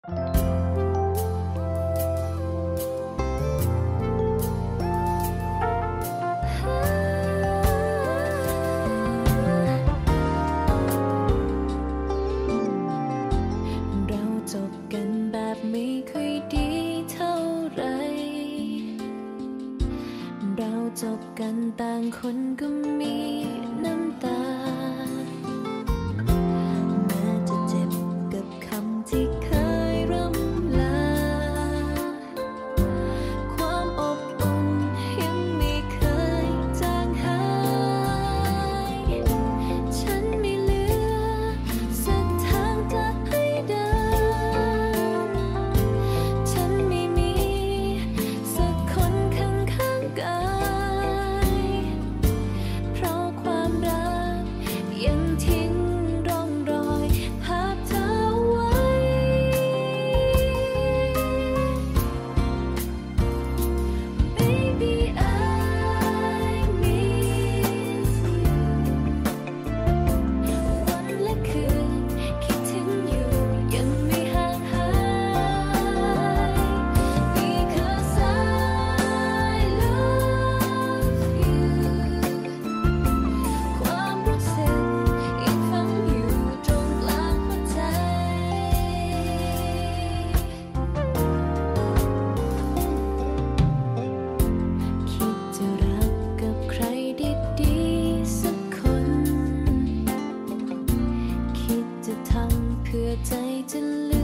เราจบกันแบบไม่ค่อยดีเท่าไร เราจบกันต่างคนก็มีน้ำตา ใจจะลื